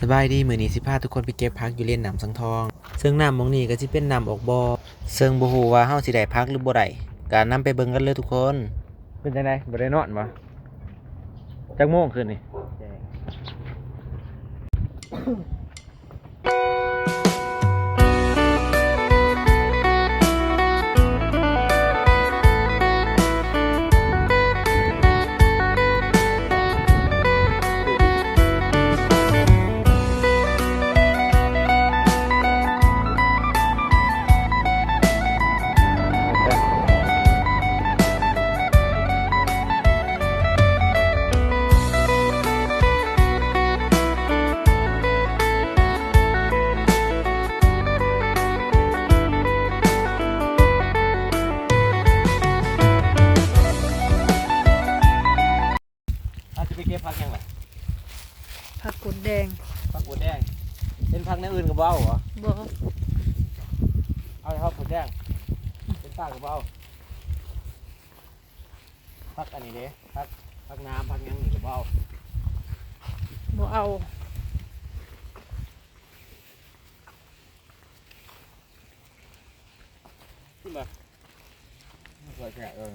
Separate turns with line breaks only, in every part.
สบายดีมือนี้สิพาทุกคนไปเก็บพักอยู่เล่นน้ำสังทอง ซึ่งน้ำมองนี้ก็จะเป็นน้ำออกบ่อซึ่งบ่ฮู้ว่าเฮาสิได้พักหรือบ่ได้การนำไปเบิ่งกันเลยทุกคน
เป็นจังไดบ่ได้นอนบ่จักโมงคืนนี่ เป็นผักในอื่นก็บ่เอาเหรอ
บ่
เอาเฉพาะผักแดงเป็นผักก็บ่เอาผักอันนี้เด้ผักผักน้ำผักหยังนี่ก็บ่เอา
บ่เอา
ขึ้นมาสวยแค่เออ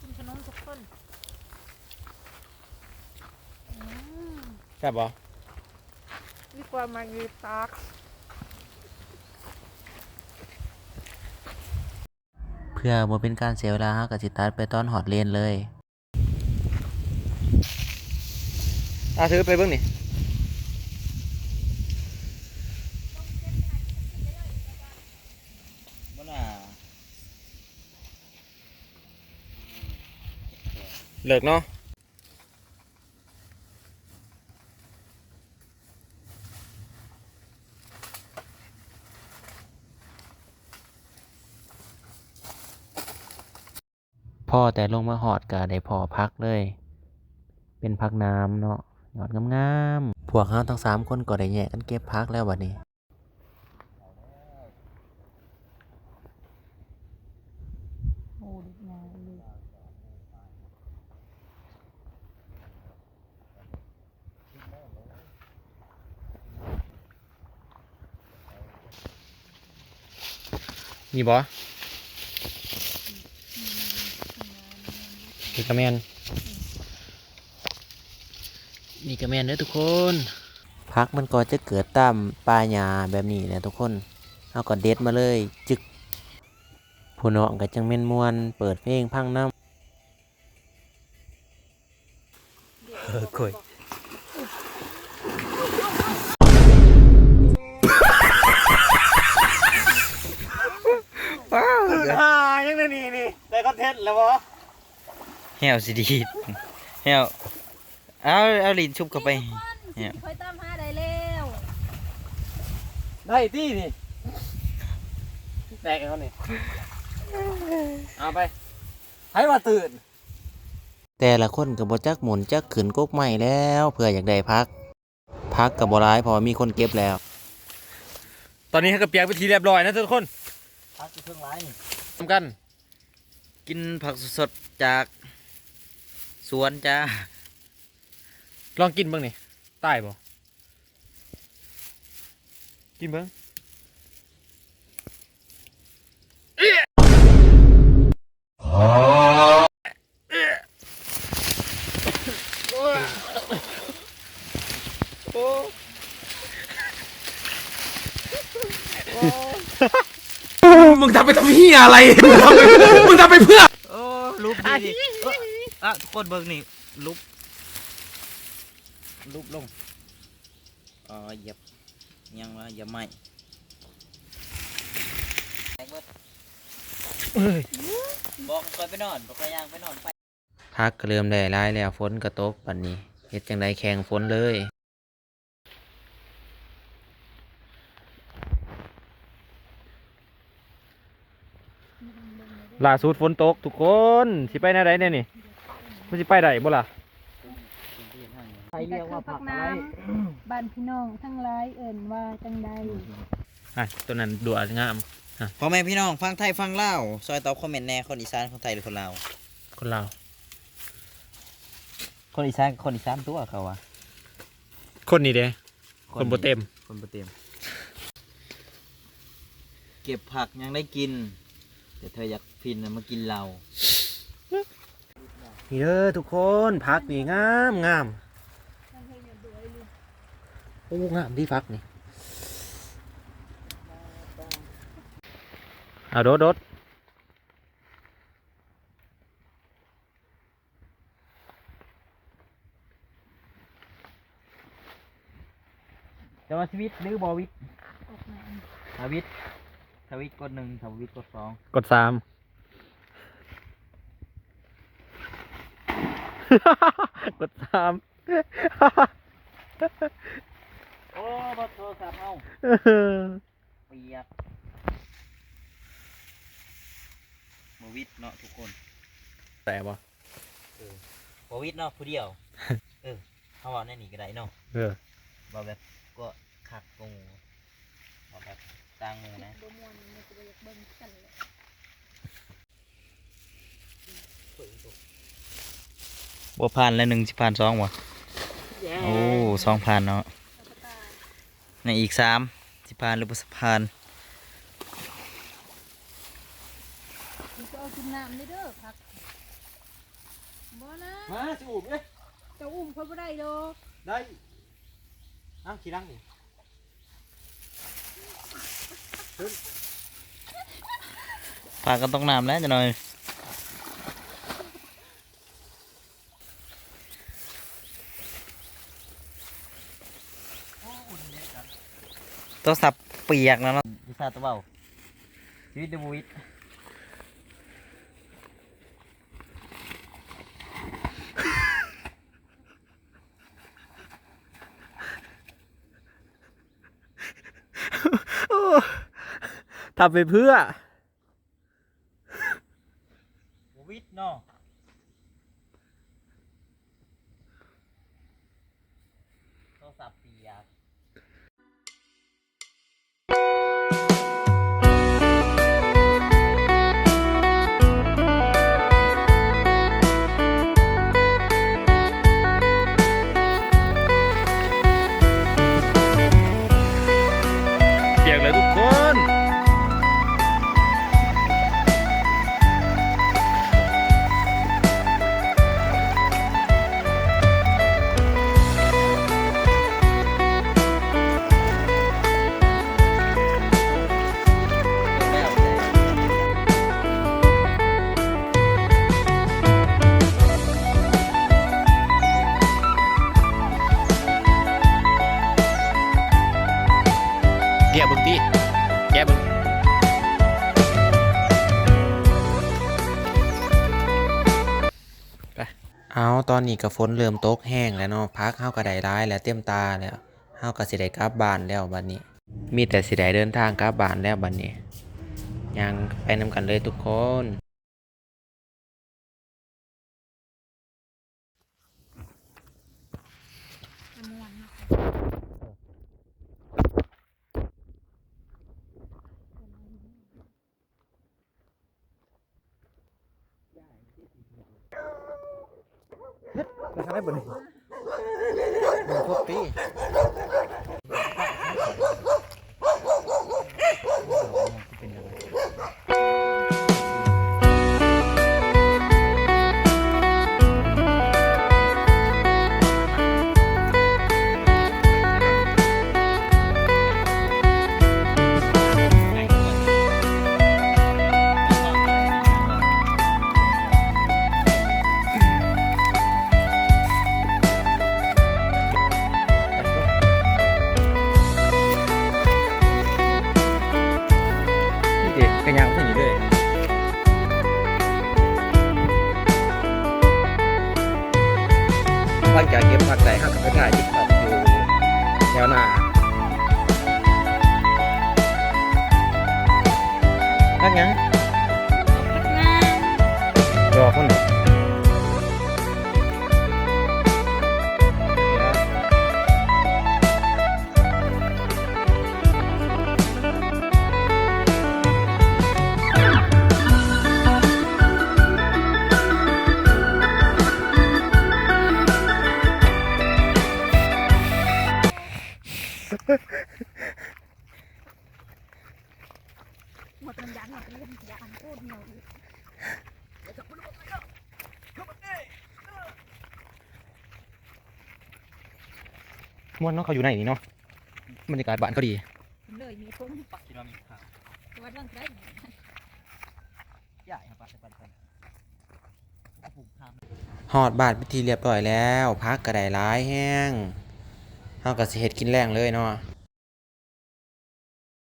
กินขนมทุกคนอื ม
แซ่บบ่
ดีกว่ามากีตาก
เพื่อบ่เป็นการเสียเวลาเฮาก็สิตัดไปตอนฮอดเลนเลย
อะถือไปเบิ่งนี่บ่น่าเลิกเนาะ
พ่อแต่ลงมาหอดก็ได้พอพักเลย เป็นพักน้ำเนาะยอดงามๆพวกเราทั้งสามคนก็ได้แยกกันเก็บพักแล้วบัดนี้
โอ้ดีงามเลย
มีบ่มี กระแมน
นี่ก็แม่นเด้อทุกคนพักมันก็จะเกิดตามป่าหญ้าแบบนี้แหละทุกคนเอาก็เด็ดมาเลยจึกผู้น้องก็จังแม่นม่วน เปิดเพลงพังน้ำเออคุย
อ่ายังได้นี่นี่ได้คอนเทนต์แล้วบ่
แหวสิดีดแหวเอาเอาลิ้นชุบเข้าไปเนี่ย
ค่อยตามหาได้แล้ว
ได้ที่นี่แตกให้เขานี่เอาไปให้มาตื่น
แต่ละคนก็บ่จักหมุนจักขืนกกใหม่แล้วเพื่ออยากได้พัก พักกับบ่ร้ายเพอมีคนเก็บแล้ว
ตอนนี้ให้กระเปียกไปทีเรียบร้อยนะทุกคน
พักอยู่เครื่องไม้นี่
ทำกัน
กินผักสดๆจากส วนจ้า
ลองกินเบ้างนี่ใต้บ่กินเบ้างมึงทำไปทำเฮียอะไร มึงทำไปมึงทำไปเพื่อ
โอ้ลุบดีดิ อะทุกคนเบิ่งนี่ลุบลุบลงอ๋อเหยียบยังวะเหยียบไม่บอกคอยไปนอนบอกคอยย่างไปนอนไปพักก็เริ่มได้ร้ายแล้วฝนก็ตกปันนี้เฮ็ดจังไดแข่งฝนเลย
ล่าสุดฝนตกทุกคน สิไปไหนใดเนี่ยนี่ มันสิไปไหนบ่ล่ะ
พื้นที่
ใส่เรียกว่าผักอะไร
บ้านพี่น้องทั้งหลายเอิ่นว่าจังใด
อะตัวนั้นดูงาม
พ่อแม่พี่น้องฟังไทยฟังลาวซอยตอบคอมเมนต์แหน่คนอีสานคนไทยหรือคนลาว
คนเราว
คนอีสานคนอีสานตัวเขาวะ
คนนี้เด้คนโบเต็ม
คนบ่เต็ม เก็บผักยังได้กิน แต่เธออยากพินน่ะมากินเรา
นี่เด้อทุกคนพักนี่งามงามโอ้งามที่พักนี่เอาโดดโดด
จะมาชีวิตหรือบอวิท
ออกมา
ทวิตทวิตกดหนึ่งทวิตกดสอง
กดสาม กดสาม
โอ้บโทรศัพท์เอาเปียกบอวิทเนาะทุกคน
แต่บ่
บอวิทเนาะผู้เดียว เออเขาว่าแน่นี่ก็ได้เนาะ
เออ
บอแบบก็ขักกูบอแบบต่างงูนะ
บ่ม่วนมันก็บ่อยากเบิ่งกันเลย
บัวพันแล้วหนึ่งสิพันสองวะโอ้สองพันเนาะ
แล้วก็ตา
ในอีกสามสิพันหรือบ่สิพัน
มันก็เอากินน้ำได้เด้อพักบ่นะ
มาสิอุ้มเอ้ย
เจะอุ้มเขาบ่ได้ดอก
ได้อ้าวขี่รังนี่
พากันต้องน้ำแล้วจะหน่อย โทรศัพท์เปียกแล้วเนาะดิซาตัวเบาชีวิตเดบุวิท
ทำไปเพื่อ
บุวิทเนาะโทรศัพท์เปียก
ตอนนี้ก็ฝนเริ่มตกแห้งแล้วเนาะพักเฮาก็ได้ร้ายแล้วเตี้ยมตาแล้วเฮาก็สิได้กลับบ้านแล้วบัดนี้ มีแต่สิได้เดินทางกลับบ้านแล้วบัดนี้ยังไปนำกันเลยทุกคน
ม่วนเนาะ
ไปทางไหนบ่นี่บ่ครบปี ม่วนเนาะเขาอยู่ไหนนี่เนาะบรรยากาศบ้านเขาดี
เลยมีพุ่ง
ปักคิดว่ามีข่าว
วัดลังได้
ใหญ่ครับปักไปปักปลูกทาง
หอดบาดพิธีเรียบร้อยแล้ว พักกระไดร้ายแห้งเฮาก็สิเฮ็ดกินแรงเลยเนาะ